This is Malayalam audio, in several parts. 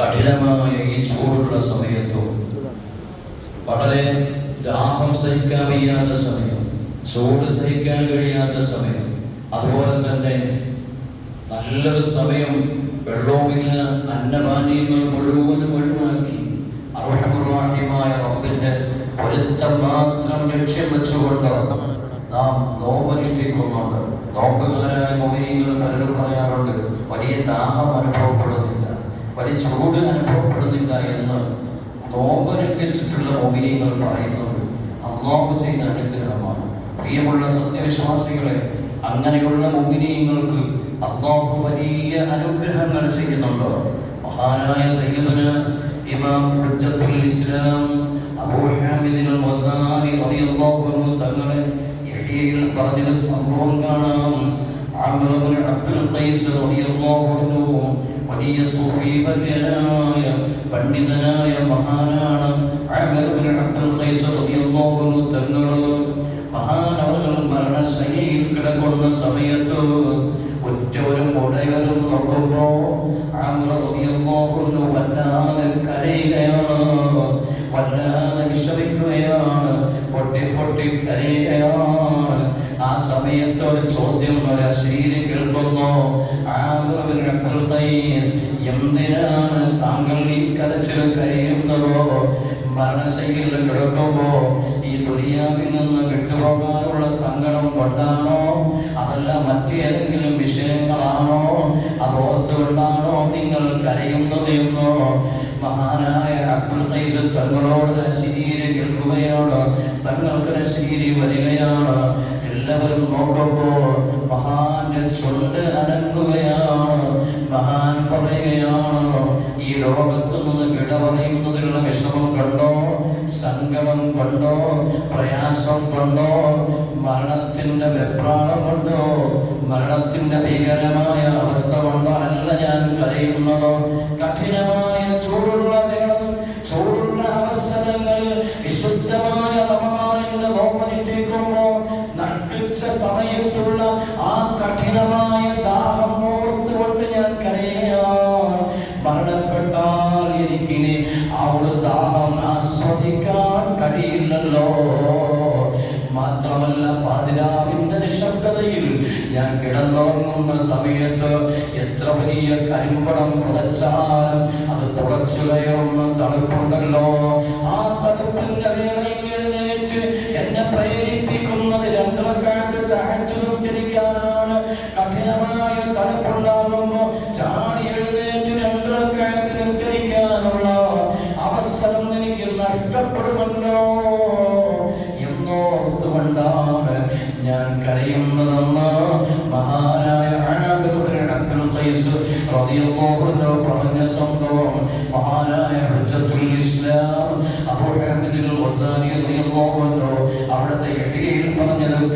കഠിനമായ ഈ ചൂടുള്ള സമയത്തും വളരെ ദാഹം സഹിക്കാൻ വയ്യാത്ത സമയം ചൂട് സഹിക്കാൻ കഴിയാത്ത സമയം അതുപോലെ തന്നെ നല്ലൊരു സമയം വെള്ളവുമില്ല അന്നപാനീയങ്ങൾ മുഴുവനും ഒഴിവാക്കി അർഹമുറാഹിമായ റബ്ബിന്റെ പൊരുത്തം മാത്രം ലക്ഷ്യം വെച്ചുകൊണ്ട് നാം നോമ്പനുഷ്ഠിക്കുന്നുണ്ട്. നോമ്പുകാരായ മോഹിനികൾ പലരും പറയാറുണ്ട് വലിയ ദാഹം അനുഭവപ്പെടുന്നില്ല വലിയ ചൂട് അനുഭവപ്പെടുന്നില്ല എന്ന് നോമ്പനുഷ്ഠിച്ചിട്ടുള്ള മോഹിനികൾ പറയുന്നുണ്ട് അള്ളാഹു ചെയ്ത അനുഗ്രഹമാണ്. പ്രിയമുള്ള സത്യവിശ്വാസികളെ അങ്ങനെയുള്ള മോഹിനിയങ്ങൾക്ക് അള്ളാഹു വലിയ അനുഗ്രഹങ്ങൾ ചെയ്യുന്നുണ്ട്? മഹാനായ സയ്യിദുന ഇമാം ഹുജ്ജത്തുൽ ഇസ്ലാം അബൂ ഹാമിദ് അൽ വസാനി റളിയല്ലാഹു അൻഹു തങ്ങളെ യഹ്യയിൽ പറഞ്ഞ സംഭവം കാണാം. അബ്ദുൽ ഖൈസ് റളിയല്ലാഹു അൻഹു വലിയ സൂഫി പണ്ഡിതനായ മഹാനാണ് ആമിർ ഇബ്നു അബ്ദുൽ ഖൈസ് റളിയല്ലാഹു അൻഹു തങ്ങൾ മഹാനവകൾ മരണശൈലിയിൽ കിടക്കുന്ന സമയത്ത് ഒറ്റവരും ഉടയവരും നോക്കുമ്പോ ആമിർ റളിയല്ലാഹു അൻഹു വല്ലാതെ കരയുകയാണ് വല്ലാതെ വിഷമിക്കുകയാണ് പൊട്ടി പൊട്ടി കരയുകയാണ്. ആ സമയത്ത് ഒരു ചോദ്യം ഒരു ശരീരം കേൾക്കുന്നു? എന്തിനാണ് താങ്കൾ ഈ കരച്ചിൽ കഴിയുന്നതോ മരണശൈലിയിൽ കിടക്കുമ്പോ ഈ ദുനിയാവിൽ നിന്ന് വിട്ടുപോകാനുള്ള സങ്കടം കൊണ്ടാണോ? അതല്ല മറ്റേതെങ്കിലും വിഷയങ്ങളാണോ? അതോർത്തുകൊണ്ടാണോ നിങ്ങൾ കരയുന്നത് എന്നോ? മഹാനായ അബ്ദുൽ ഖൈസ് തങ്ങളോട് ശരീരം കേൾക്കുകയാണ്. തങ്ങൾക്ക് ശരീരി വരികയാണ്. എല്ലാവരും നോക്കുമ്പോ മഹാന്റെ ചൊണ്ട് അടങ്ങുകയാണ്. മഹാൻ പറയുകയാണ് ഈ ലോകത്ത് നിന്ന് വിട പറയുന്നതിലുള്ള വിഷമം കണ്ടോ? സംഗമം കണ്ടോ? പ്രയാസം കണ്ടോ? മരണത്തിന്റെ വെപ്രാളം കണ്ടോ? മരണത്തിന്റെ ഭീകരമായ അവസ്ഥ കൊണ്ടോ? അല്ല ഞാൻ കരയുന്നതോ കഴിയില്ലല്ലോ മാത്രമല്ല പാതിരാവിന്റെ നിശബ്ദതയിൽ ഞാൻ കിടന്നുറങ്ങുന്ന സമയത്ത് എത്ര വലിയ കരിമ്പടം പുതച്ചാലും അത് തുടച്ചു കയറുന്ന തണുപ്പുണ്ടല്ലോ. ആ തണുപ്പിന്റെ വേളയിൽ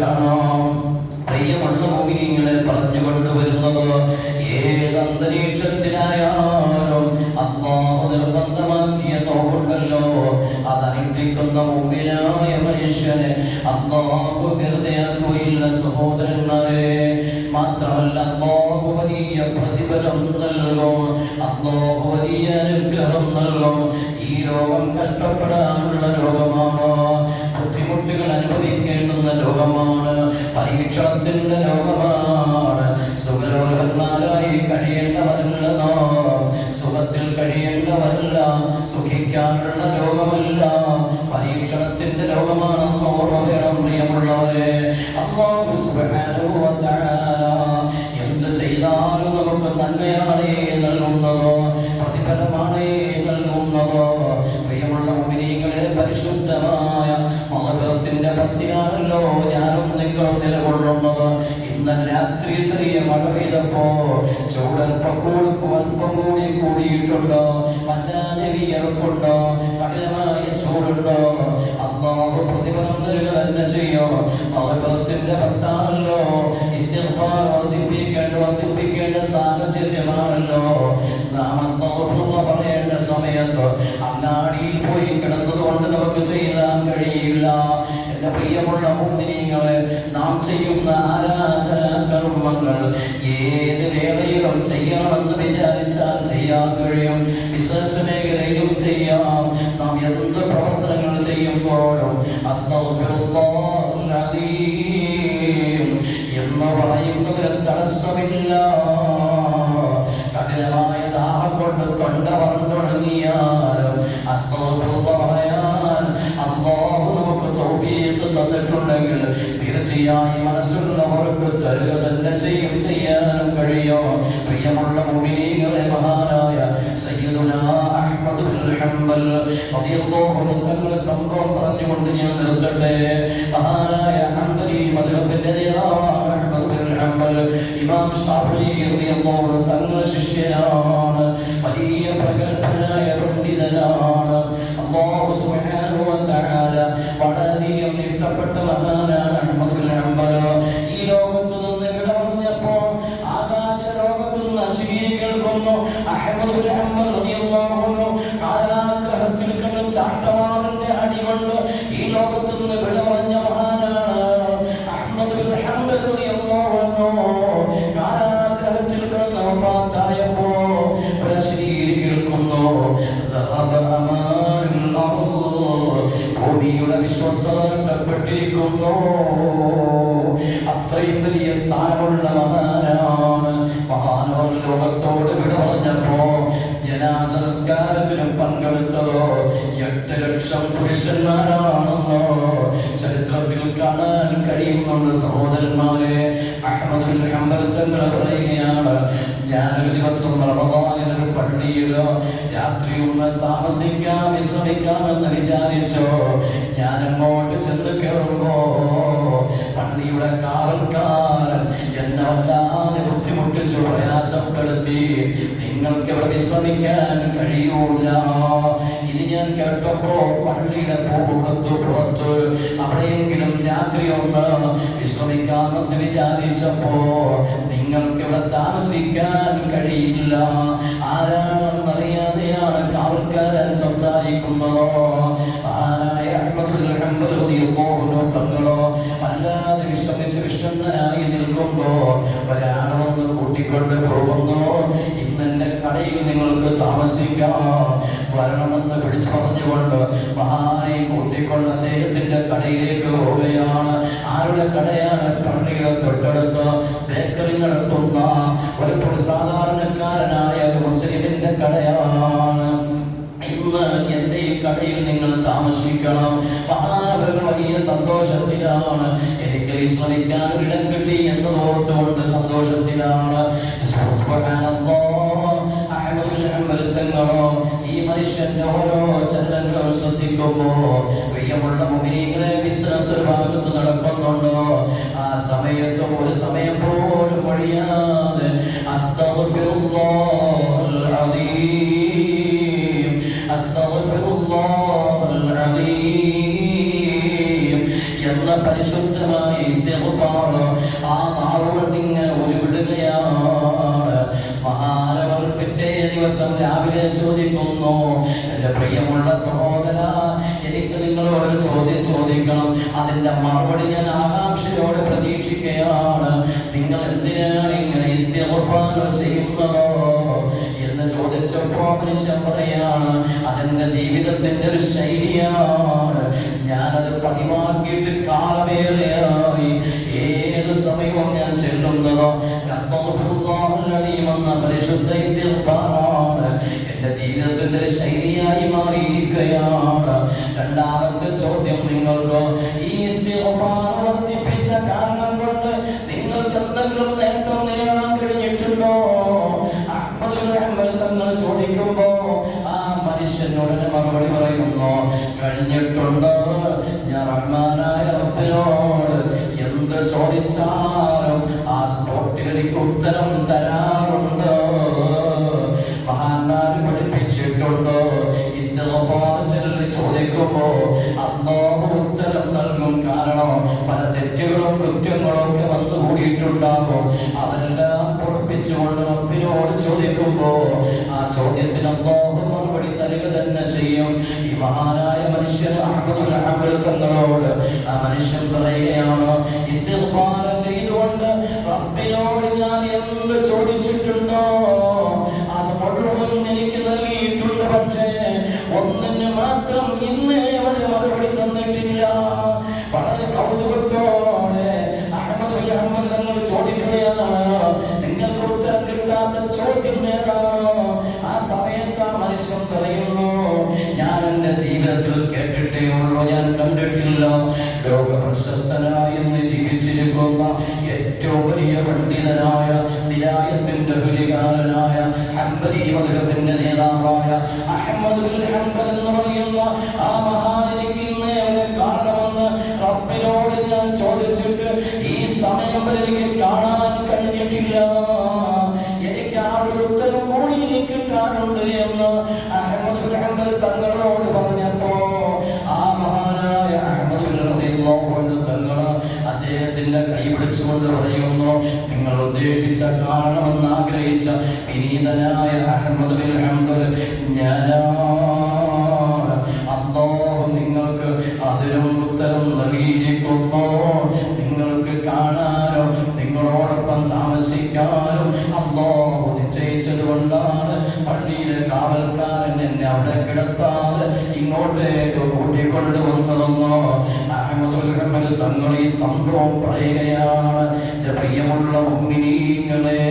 കാണാം. പ്രിയമുള്ള മോഹിനിങ്ങളെ പറഞ്ഞു കൊണ്ടുവരുന്നത് ഏത് അന്തരീക്ഷത്തിലായാലും അള്ളാഹു നിർബന്ധമാക്കിയ നോക്കുണ്ടല്ലോ അതനുഷ്ഠിക്കുന്ന മുമ്പിനായ മനുഷ്യനെ അള്ളാഹു വെറുതെയാക്കുകയില്ല സഹോദരന്മാരെ മാത്രമല്ല അള്ളാഹു വലിയ പ്രതിഫലം നൽകും. അള്ളാഹു വലിയ അനുഗ്രഹം നൽകും. ഈ രോഗം കഷ്ടപ്പെടാനുള്ള രോഗമാണ് പ്രിയമുള്ളവരെ സുബ്ഹാനഹു വ തആല എന്ത് ചെയ്താലും നമുക്ക് നന്മയാണ് നൽകുന്നത് പ്രതിഫലമാണ് നൽകുന്നത്. പ്രിയമുള്ള മുമിനീകളെ പരിശുദ്ധമായ മഹത്വത്തിന്റെ പത്തിനാണല്ലോ ഞാനും നിങ്ങളും നിലകൊള്ളുന്നത്. രാത്രി ചെറിയ മഴ പെയ്തപ്പോ ചൂടൽപ്പം കൂടും അല്പം കൂടി കൂടിയിട്ടുണ്ട്. വല്ലാതെ കഠിനമായ ചൂടുണ്ട്. അള്ളാഹു പ്രതിഫലം തരിക തന്നെ ചെയ്യും മഹത്വത്തിന്റെ ഭക്താണല്ലോ. ഇസ്തിഫാർ വർദ്ധിപ്പിക്കേണ്ട വർദ്ധിപ്പിക്കേണ്ട സാഹചര്യമാണല്ലോ. നാം അസ്തഗ്ഫിറുല്ലാ പറയേണ്ട സമയത്ത് അങ്ങാടിയിൽ പോയി കിടന്നതുകൊണ്ട് നമുക്ക് ചെയ്യാൻ കഴിയില്ല. എന്റെ പ്രിയമുള്ള മുന്തിരിങ്ങളെ നാം ചെയ്യുന്ന ആരാധന കർമ്മങ്ങൾ ഏത് വേളയിലും ചെയ്യണമെന്ന് വിചാരിച്ചാൽ ചെയ്യാൻ കഴിയും. ബിസിനസ് മേഖലയിലും ചെയ്യാം. നാം എന്ത് പ്രവർത്തനങ്ങൾ ചെയ്യുമ്പോഴും എന്ന് പറയുന്നതിന് തടസ്സമില്ല. കഠിനമായ ദാഹം കൊണ്ട് തൊണ്ട വറണ്ടുണങ്ങിയാലും അസ്തഗ്ഫിറുള്ള പറയാൻ തീർച്ചയായും മനസ്സുള്ളവർക്ക് തരുക തന്നെ ചെയ്യും ചെയ്യാനും കഴിയും പ്രിയമുള്ള മുഅ്മിനീങ്ങളെ മഹാനായ സയ്യിദുനാ അഹ്മദ് ഹംബൽ റളിയല്ലാഹു അൻഹു തങ്ങളുടെ സംഭവം പറഞ്ഞുകൊണ്ട് ഞാൻ നിർത്തട്ടെ. മഹാനായ ഹംബലി മദ്ഹബിന്റെ നേതാവാണ് അഹ്മദ് ഹംബൽ ഇമാം ഷാഫി റളിയല്ലാഹു അൻഹു ശിഷ്യനാണ്. വലിയ പ്രഗത്ഭനായ പണ്ഡിതനാണ്. അല്ലാഹു സുബ്ഹാനഹു വ തആല വളരെയധികം ഇഷ്ടപ്പെട്ട മഹാനാണ്. കേൾക്കുന്നു മഹാനാണ് അത്രയും വലിയ സ്ഥാനമുള്ള മഹാ ലക്ഷം പുരുഷന്മാരാണെന്നോ ചരിത്രത്തിൽ കാണാൻ കഴിയുന്നുണ്ട് സഹോദരന്മാരെ. അഹമ്മദ് ബിൻ ഹംബൽ തങ്ങൾ പറയുകയാണ് ഞാനൊരു ദിവസം റമദാനിനൊരു പള്ളിയിലോ രാത്രി ഒന്ന് താമസിക്കാം വിശ്രമിക്കാമെന്ന് വിചാരിച്ചോ ഞാൻ അങ്ങോട്ട് ചെന്ന് കയറുമ്പോ പള്ളിയുടെ വല്ലാതെ ബുദ്ധിമുട്ടിച്ചു പ്രയാസപ്പെടുത്തി നിങ്ങൾക്ക് ഇവിടെ വിശ്രമിക്കാൻ കഴിയൂല. ഇത് ഞാൻ കേട്ടപ്പോ പള്ളിയുടെ പൂമുഖത്ത് പുറത്ത് അവിടെയെങ്കിലും രാത്രി ഒന്ന് വിശ്രമിക്കാമെന്ന് വിചാരിച്ചപ്പോ നിങ്ങൾക്ക് ഇവിടെ താമസിക്കാൻ കഴിയില്ല. ആരാണെന്നറിയാതെയാണ് കാവൽക്കാരൻ സംസാരിക്കുന്നതോ? വന്ന് പോകുന്നു ഇന്ന് എന്റെ കടയിൽ നിങ്ങൾക്ക് താമസിക്കാം. വരണമെന്ന് വിളിച്ചു പറഞ്ഞുകൊണ്ട് മഹാനെ കൂട്ടിക്കൊണ്ട് അദ്ദേഹത്തിന്റെ കടയിലേക്ക് പോവുകയാണ്. ആരുടെ കടയാണ്? പള്ളിയുടെ തൊട്ടടുത്ത് ബേക്കറി നടത്തുന്ന ഒരു സാധാരണക്കാരനായ മുസ്ലിമിന്റെ കടയാണ്. ഇന്ന് ഈ കടയിൽ നിങ്ങൾ താമസിക്കണം. മഹാനവർ വലിയ സന്തോഷത്തിലാണ്. എനിക്ക് വിശ്രമിക്കാൻ ഒരിടം കിട്ടി എന്ന് ഓർത്തുകൊണ്ട് മനുഷ്യന്റെ ചന്ദ്രൻ ശ്രദ്ധിക്കുമ്പോ പ്രിയമുള്ള മുമിനികളെ ബിസിനസ് ഭാഗത്ത് നടക്കുന്നുണ്ടോ? ആ സമയത്ത് ഒരു സമയം പോലും ഒഴിയാതെ ദിവസം രാവിലെ ചോദിക്കുന്നു എന്റെ പ്രിയമുള്ള സഹോദര എനിക്ക് നിങ്ങളോട് ഒരു ചോദ്യം ചോദിക്കണം. അതിന്റെ മറുപടി ഞാൻ ആകാംക്ഷയോടെ പ്രതീക്ഷിക്കുകയാണ്. നിങ്ങൾ എന്തിനാണ് ഇങ്ങനെ ചെയ്യുന്നതോ? എന്ന് ചോദിച്ചപ്പോ മനുഷ്യൻ പറയാണ് അതെന്റെ ജീവിതത്തിന്റെ ഒരു ശൈലിയാണ്. ഞാനത് പതിവാക്കിയിട്ട് കാലമേറെയായി. ഏത് സമയവും ഞാൻ ചെല്ലുന്നതോ എന്ന പരിശുദ്ധ ഇസ്തിഗ്ഫാറാണ് എന്റെ ജീവിതത്തിന്റെ ഒരു ശൈലിയായി മാറിയിരിക്കുകയാണ്. രണ്ടാമത്തെ ചോദ്യം നിങ്ങൾക്ക് ഈ വർദ്ധിപ്പിച്ച കാരണം കൊണ്ട് നിങ്ങൾക്ക് എന്തെങ്കിലും നേട്ടം നേടാൻ കഴിഞ്ഞിട്ടുണ്ടോ? തങ്ങൾ ചോദിക്കുമ്പോ ആ മനുഷ്യനോട് മറുപടി പറയുന്നു കഴിഞ്ഞിട്ടുണ്ട്. ഞാൻ റഹ്മാനായ റബ്ബിനോട് എന്ത് ചോദിച്ചാലും ആ സ്പോട്ടിൽ ഉത്തരം തരാറുണ്ട് ചോദിക്കുമ്പോ ആ ചോദ്യത്തിന് അല്ലാഹു മറുപടി തരിക തന്നെ ചെയ്യും. ഈ മഹാനായ മനുഷ്യൻ അഹമ്മദുൽ അഹമ്മദ് തങ്ങളോട് ആ മനുഷ്യൻ പറയുകയാണ് ഇസ്തിഗ്ഫാർ ചെയ്തുകൊണ്ട് റബ്ബിനോട് ഞാൻ എന്ത് ചോദിച്ചിട്ടുണ്ടോ അത് മുഴുവൻ എനിക്ക് നൽകിയിട്ടുണ്ട്. പക്ഷേ ഒന്നിന് മാത്രം ഇന്നേ വരെ മറുപടി തന്നിട്ടില്ല. ജീവിതത്തിൽ കേട്ടിട്ടേ ഉള്ളൂ. ഞാൻ കണ്ടിട്ടില്ല ലോക പ്രശസ്തനായി ജീവിച്ചിരിക്കുന്ന ഏറ്റവും വലിയ പണ്ഡിതനായ വിലായത്തിന്റെ ഹുരികാരനായ ഹംബരി മധുരത്തിന്റെ നേതാവായ അഹമ്മദ് ഹംബൽ എന്ന് പറയുന്ന ആ മഹാനിക്ക് ഇന്നേ കാണണമെന്ന് റബ്ബിനോട് ഞാൻ ചോദിച്ചിട്ട് ഈ സമയം വരെ എനിക്ക് കാണാൻ കഴിഞ്ഞിട്ടില്ല. എനിക്ക് ആ ഒരു ഉത്തരം കൂടി എനിക്ക് കിട്ടാറുണ്ട് എന്ന് അഹമ്മദ് ഹംബൽ തങ്ങളോട് പറഞ്ഞപ്പോ അദ്ദേഹത്തിന്റെ കൈ പിടിച്ചുകൊണ്ട് പറയുന്നു. നിങ്ങൾ ഉദ്ദേശിച്ച കാണണമെന്ന് ആഗ്രഹിച്ച വിനീതനായ അഹമ്മദ് ബിൻ അല്ലാഹു നിങ്ങൾക്ക് അതിനും ഉത്തരം നൽകിയിരിക്കുന്നു. അഹമ്മദുൽ ഹമ്മദ് തങ്ങൾ ഈ സംഭവം പറയുകയാണ് പ്രിയമുള്ള മുഗ്മിനീങ്ങളെ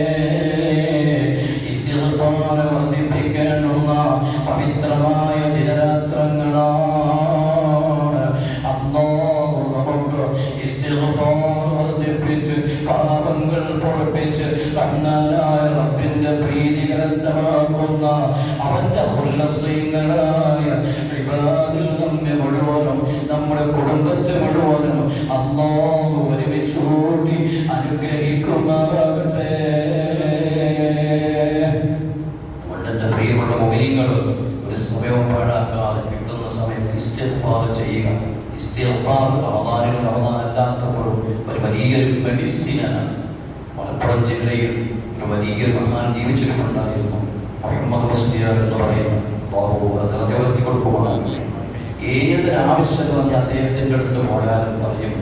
ജില്ലയിൽ ഒരു വലിയ മഹാൻ ജീവിച്ചിട്ടുണ്ടായിരുന്നു മുഹമ്മദ് മുസ്ലിയാർ എന്ന് പറയുന്ന നിവർത്തി കൊടുക്കുവാണ് ഏതൊരു ആവശ്യം പറഞ്ഞ് അദ്ദേഹത്തിന്റെ അടുത്ത് പോയാലും പറയും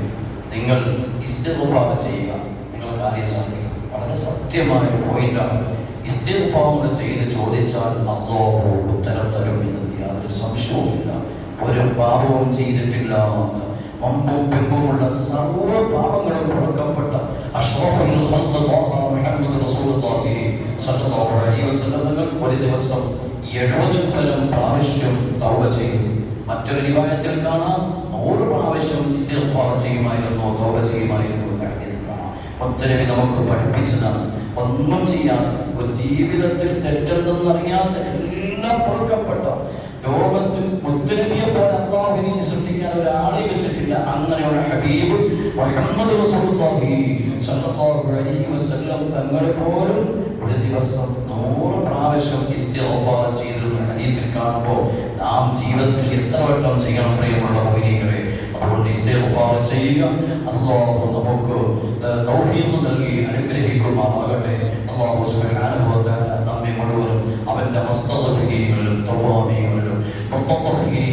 നിങ്ങൾ ഇസ്തിഗ്ഫാർ ചെയ്യുക നിങ്ങൾ കാര്യം സാധിക്കും. വളരെ സത്യമായ പോയിന്റാണ്. ഇസ്തിഗ്ഫാർ ചെയ്ത് ചോദിച്ചാൽ അള്ളാഹു ഉത്തരം തരും എന്നതിൽ യാതൊരു സംശയവുമില്ല. ഒരു പാപവും ചെയ്തിട്ടില്ലാത്ത മുമ്പും പിമ്പുമുള്ള സർവ പാപങ്ങളും പുറക്കപ്പെട്ട ഒരു ദിവസം എഴുപതിൽ പരം പ്രാവശ്യം തൗബ ചെയ്തു. മറ്റൊരു നിവായത്തിൽ കാണാം. നൂറ് പ്രാവശ്യം ചെയ്യുമായിരുന്നു തൗബ ചെയ്യുമായിരുന്നു ഹദീസിൽ കാണാം. ഒത്തിരി നമുക്ക് പഠിപ്പിച്ചതാണ്. ഒന്നും ചെയ്യാൻ ഒരു ജീവിതത്തിൽ തെറ്റെന്തെന്നറിയാത്ത എല്ലാം പൊറുക്കപ്പെട്ട അങ്ങനെയുള്ള ഹബീബ് മുഹമ്മദ് തങ്ങളെ പോലും ഒരു ദിവസം നൂറ് പ്രാവശ്യം ചെയ്തിരുന്ന ഹദീസിൽ കാണുമ്പോൾ നാം ജീവിതത്തിൽ എത്ര വട്ടം ചെയ്യണം പ്രിയമുള്ള മുഅ്മിനീങ്ങളെ? അതുകൊണ്ട് ഇസ്തിഗ്ഫാർ ചെയ്യുക. അല്ലാഹു നമുക്ക് തൗഫീഖ് നൽകി അനുഗ്രഹിക്കുമാറാകട്ടെ. വ തആല നമ്മെ മുഴുവനും അവന്റെ മുസ്തഗ്ഫിരീകളിലും തവ്വാബീകളിലും മുത്തഖീ